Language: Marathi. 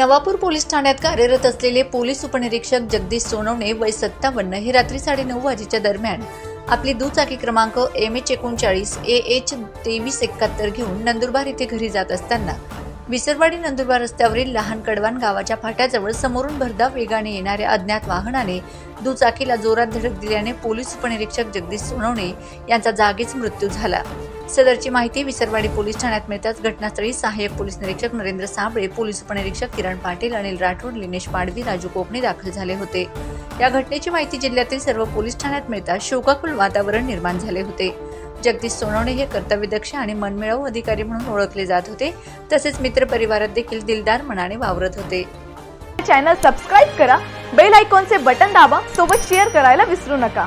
नवापूर पोलीस ठाण्यात कार्यरत असलेले पोलीस उपनिरीक्षक जगदीश सोनवणे वय सत्तावन्न हे रात्री साडेनऊ वाजेच्या दरम्यान आपली दुचाकी क्रमांक एम एच एकोणचाळीस ए एच तेवीस एकाहत्तर घेऊन नंदुरबार येथे घरी जात असताना विसरवाडी नंदुरबार रस्त्यावरील लहान कडवान गावाच्या फाट्याजवळ समोरून भरधाव वेगाने येणाऱ्या अज्ञात वाहनाने दुचाकीला जोरात धडक दिल्याने पोलीस उपनिरीक्षक जगदीश सोनवणे यांचा जागीच मृत्यू झाला. सदरची माहिती विसरवाडी पोलीस ठाण्यात मिळताच घटनास्थळी सहाय्यक पोलीस निरीक्षक नरेंद्र साबळे पोलीस उपनिरीक्षक किरण पाटील अनिल राठोड लिनेश पाडवी राजू कोकणे दाखल झाले होते. या घटनेची माहिती जिल्ह्यातील सर्व पोलीस ठाण्यात मिळताच शोकाकुल वातावरण निर्माण झाले होते. जगदीश सोनवणे हे कर्तव्यदक्ष आणि मनमिळावू अधिकारी म्हणून ओळखले जात होते. तसेच मित्रपरिवारात देखील दिलदार मनाने वावरत होते. चॅनल सबस्क्राईब करा. बेल आयकॉनचे बटन दाबा. सोबत शेअर करायला विसरू नका.